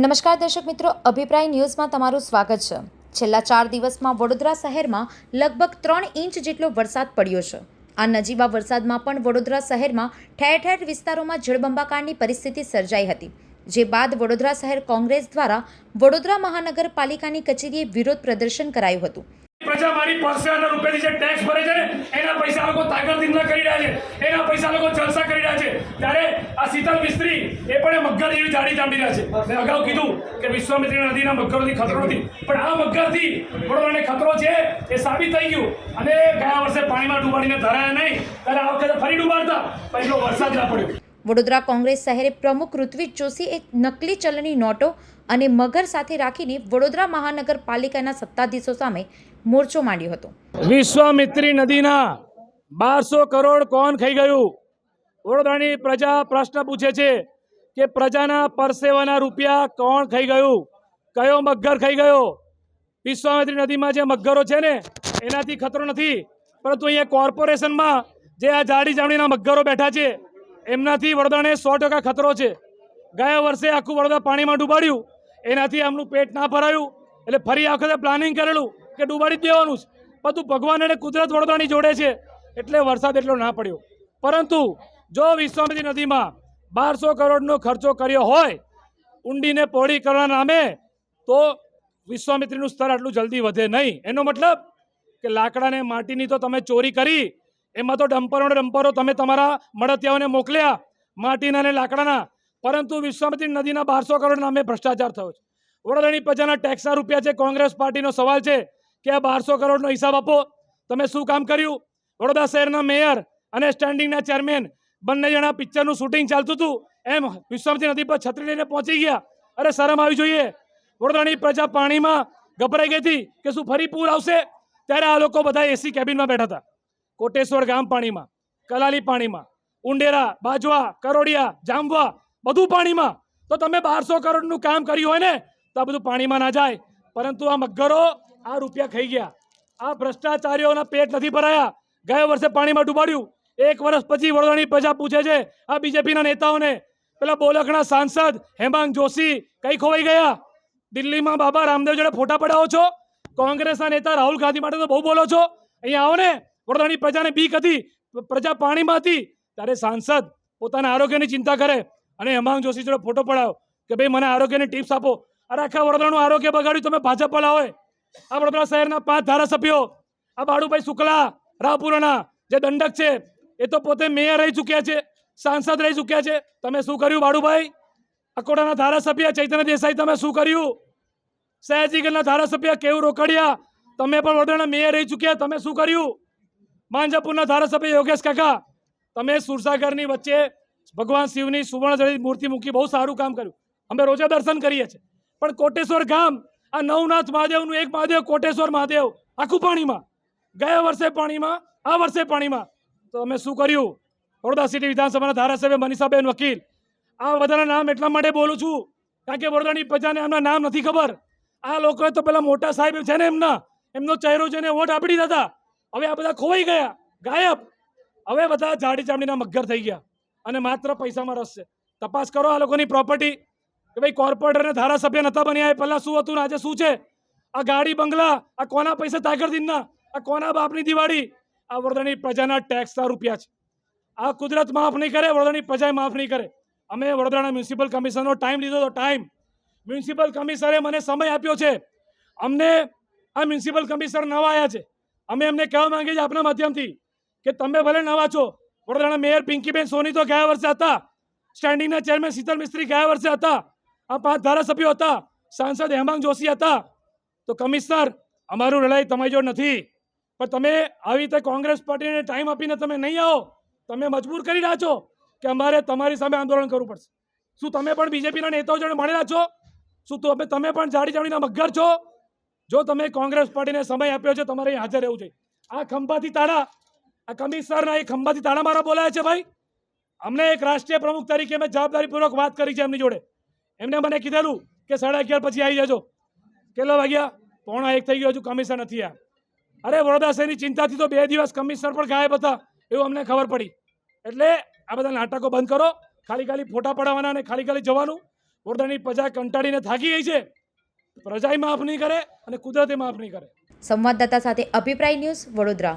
નમસ્કાર દર્શક મિત્રો, અભિપ્રાય ન્યૂઝમાં તમારું સ્વાગત છે. છેલ્લા ચાર દિવસમાં વડોદરા શહેરમાં લગભગ ત્રણ ઇંચ જેટલો વરસાદ પડ્યો છે. આ નજીવા વરસાદમાં પણ વડોદરા શહેરમાં ઠેર ઠેર વિસ્તારોમાં જળબંબાકારની પરિસ્થિતિ સર્જાઈ હતી, જે બાદ વડોદરા શહેર કોંગ્રેસ દ્વારા વડોદરા મહાનગરપાલિકાની કચેરીએ વિરોધ પ્રદર્શન કરાયું હતું. પ્રજા મારી પરસેવાના રૂપિયાથી જે ટેક્સ ભરે છે એના પૈસા લોકો તાકરદીનના કરી રહ્યા છે. પૈસા લોકો જલસા કરી રહ્યા છે. ત્યારે આ શીતલ મિસ્ત્રી એ પણ મગર જેવી જાડી ચાંડી રહ્યા છે. મેં અગાઉ કીધું કે વિશ્વામિત્રી નદીના મગરોથી ખતરો નથી. પણ આ મગરથી વડોદરાને ખતરો છે એ સાબિત થઈ ગયું. અને ગયા વર્ષે પાણીમાં ડૂબાડીને ધરાયા નહીં ત્યારે આ વખતે ફરી ડૂબાડતા. પણ એટલો વરસાદ ના પડ્યો. વડોદરા કોંગ્રેસ શહેરે પ્રમુખ ઋત્વિજ જોશી એક નકલી ચલણી નોટો અને મગર સાથે રાખીને વડોદરા મહાનગરપાલિકાના સત્તાધીશો સામે મોરચો માંડ્યો હતો. વિશ્વામિત્રી નદીના બારસો કરોડ કોણ ખાઈ ગયું? વડોદરાની પ્રજા પ્રશ્ન પૂછે છે કે પ્રજાના પરસેવાના રૂપિયા કોણ ખાઈ ગયું? કયો મગર ખાઈ ગયો? વિશ્વામિત્રી નદીમાં જે મગરો છે ને, એનાથી ખતરો નથી. પરંતુ અહીંયા કોર્પોરેશનમાં જે આ જાડી જામડીના મગરો બેઠા છે, એમનાથી વડોદરાને સો ટકા ખતરો છે. ગયા વર્ષે આખું વડોદરા પાણીમાં ડૂબાડ્યું. એનાથી આમનું પેટ ના ભરાયું. એટલે ફરી આ વખતે પ્લાનિંગ કરેલું કે ડૂબાડી જ દેવાનું છે. બધું ભગવાન અને કુદરત વડોદરાની જોડે છે. એટલે વરસાદ એટલો ના પડ્યો. પરંતુ જો વિશ્વામિત્રી નદીમાં બારસો કરોડનો ખર્ચો કર્યો હોય, ઊંડીને પહોળી કરવાના નામે, તો વિશ્વામિત્રીનું સ્તર આટલું જલ્દી વધે નહીં. એનો મતલબ કે લાકડાને માટીની તો તમે ચોરી કરી, એમાં તો ડમ્પરોને ડમ્પરો તમે તમારા મળતિયાઓને મોકલ્યા, માટીના અને લાકડાના. પરંતુ વિશ્વામિત્રી નદીના બારસો કરોડ નામે ભ્રષ્ટાચાર થયો છે. વડોદરાની પ્રજાના ટેક્સના રૂપિયા છે, કોંગ્રેસ પાર્ટીનો સવાલ છે કે આ બારસો કરોડનો હિસાબ આપો. તમે શું કામ કર્યું? વડોદરા શહેરના મેયર અને સ્ટેન્ડિંગના ચેરમેન બંને જણા પિક્ચરનું શૂટિંગ ચાલતું હતું. એમ વિશ્વામતી નદી પર છત્રી લઈને પહોંચી ગયા. અરે શરમ આવી જોઈએ. વડોદરાની પ્રજા પાણીમાં ગભરાઈ ગઈ હતી કે શું ફરી પૂર આવશે? ત્યારે આ લોકો બધા એસી કેબિનમાં બેઠા હતા. કોટેશ્વર ગામ પાણીમાં, કલાલી પાણીમાં, ઉંડેરા, બાજવા, કરોડિયા જામવા બધું પાણીમાં. તો તમે બારસો કરોડનું કામ કર્યું હોય ને, તો આ બધું પાણીમાં ના જાય. પરંતુ આ મગરો આ રૂપિયા ખાઈ ગયા. આ ભ્રષ્ટાચારીઓના પેટ નથી ભરાયા. ગયા વર્ષે પાણીમાં ડૂબાડ્યું. એક વર્ષ પછી વડોદરાની પ્રજા પૂછે છે, આ બીજેપીના નેતાઓને, પેલા બોલકના સાંસદ હેમાંગ જોશી કઈ ખોવાઈ ગયા? દિલ્હીમાં બાબા રામદેવ જોડે ફોટા પડાવો છો? કોંગ્રેસના નેતા રાહુલ ગાંધી માટે તો બહુ બોલો છો. અહીંયા આવો ને, વડોદરાની પ્રજાને બીક હતી, પ્રજા પાણીમાં હતી, ત્યારે સાંસદ પોતાના આરોગ્યની ચિંતા કરે અને હેમાંગ જોશી જોડે ફોટો પડાવો કે ભાઈ મને આરોગ્યની ટિપ્સ આપો. અરે આખા વડોદરાનું આરોગ્ય બગાડ્યું, તમે ભાજપ હોય. આ વડોદરા શહેરના પાંચ ધારાસભ્યો, આ બાળુભાઈ શુક્લા રાવપુરાના જે દંડક છે, એ તો પોતે મેયર રહી ચૂક્યા છે, સાંસદ રહી ચૂક્યા છે. તમે શું કર્યું બાળુભાઈ અકોટાના ધારાસભ્ય ચૈતન્ય દેસાઈ, તમે શું કર્યું? સયાજીગઢના ધારાસભ્ય કેવું રોકડિયા? તમે પણ વડોદરાના મેયર રહી ચૂક્યા, તમે શું કર્યું? માંજાપુરના ધારાસભ્ય યોગેશ કાકા, તમે સુરસાગરની વચ્ચે ભગવાન શિવની સુવર્ણ મૂર્તિ મૂકી બહુ સારું કામ કર્યું. અમે રોજે દર્શન કરીએ છીએ. પણ કોટેશ્વર ગામ, આ નવનાથ મહાદેવનું એક મહાદેવ, કોટેશ્વર મહાદેવ, આખું પાણીમાં. ગયા વર્ષે પાણીમાં, આ વર્ષે પાણીમાં. તો અમે શું કર્યું? વડોદરા સિટી વિધાનસભાના ધારાસભ્ય મનીષાબેન વકીલ, આ બધાના નામ એટલા માટે બોલું છું, કારણ કે વડોદરાની પ્રજાને એમના નામ નથી ખબર. આ લોકોએ તો પેલા મોટા સાહેબ છે ને એમના, એમનો ચહેરો છે ને વોટ આપી દીધા હતા. હવે આ બધા ખોવાઈ ગયા, ગાયબ. હવે બધા જાડી ચામડીના મગર થઈ ગયા. અને માત્ર પૈસામાં રસ છે. તપાસ કરો આ લોકોની પ્રોપર્ટી. કે ભાઈ કોર્પોરેટર અને ધારાસભ્ય નતા બન્યા, એ પહેલાં શું હતું ને આજે શું છે? આ ગાડી બંગલા, આ કોના પૈસા તાકરદીનના આ કોના બાપની દિવાળી? આ વડોદરાની પ્રજાના ટેક્સના રૂપિયા છે. આ કુદરત માફ નહીં કરે વડોદરાની પ્રજાએ માફ નહીં કરે. અમે વડોદરાના મ્યુનિસિપલ કમિશનરનો ટાઈમ લીધો હતો, ટાઈમ. મ્યુનિસિપલ કમિશનરે મને સમય આપ્યો છે. અમને આ મ્યુનિસિપલ કમિશનર નવા આવ્યા છે. અમે એમને કહેવા માંગીએ છીએ આપના માધ્યમથી કે તમે ભલે નવા છો, વડોદરાના મેયર પિંકીબેન સોની તો ગયા વર્ષે હતા. સ્ટેન્ડિંગના ચેરમેન શીતલ મિસ્ત્રી ગયા વર્ષે હતા. આ પાંચ ધારાસભ્યો હતા. સાંસદ હેમાંગ જોશી હતા. તો કમિશનર, અમારું લડાઈ તમારી જોડે નથી. પણ તમે આવી રીતે કોંગ્રેસ પાર્ટીને ટાઈમ આપીને તમે નહીં આવો, તમે મજબૂર કરી રહ્યા છો કે અમારે તમારી સામે આંદોલન કરવું પડશે. શું તમે પણ બીજેપીના નેતાઓ જોડે મળેલા છો? શું તમે તમે પણ જાડી જાડીના મગર છો? જો તમે કોંગ્રેસ પાર્ટીને સમય આપ્યો છે, તમારે હાજર રહેવું જોઈએ. આ ખંભાથી તાળા, આ કમિશનરના એ ખંભાથી તાળા મારા બોલાયા છે ભાઈ. અમને એક રાષ્ટ્રીય પ્રમુખ તરીકે મેં જવાબદારીપૂર્વક વાત કરી છે એમની જોડે. એમને મને કીધેલું કે સાડા અગિયાર પછી આવી જજો. કેટલા વાગ્યા? પોણા એક થઈ ગયો હજુ કમિશન નથી આ અરે વડોદરા શહેરની ચિંતાથી તો બે દિવસ કમિશનર પણ ગાયબ હતા, એવું અમને ખબર પડી. એટલે આ બધા નાટકો બંધ કરો, ખાલી ખાલી ફોટા પડાવવાના અને ખાલી ખાલી જવાનું. વડોદરાની પ્રજા કંટાળીને થાકી ગઈ છે. પ્રજાએ માફ નહીં કરે અને કુદરતે માફ નહીં કરે. સંવાદદાતા સાથે અભિપ્રાય ન્યૂઝ વડોદરા.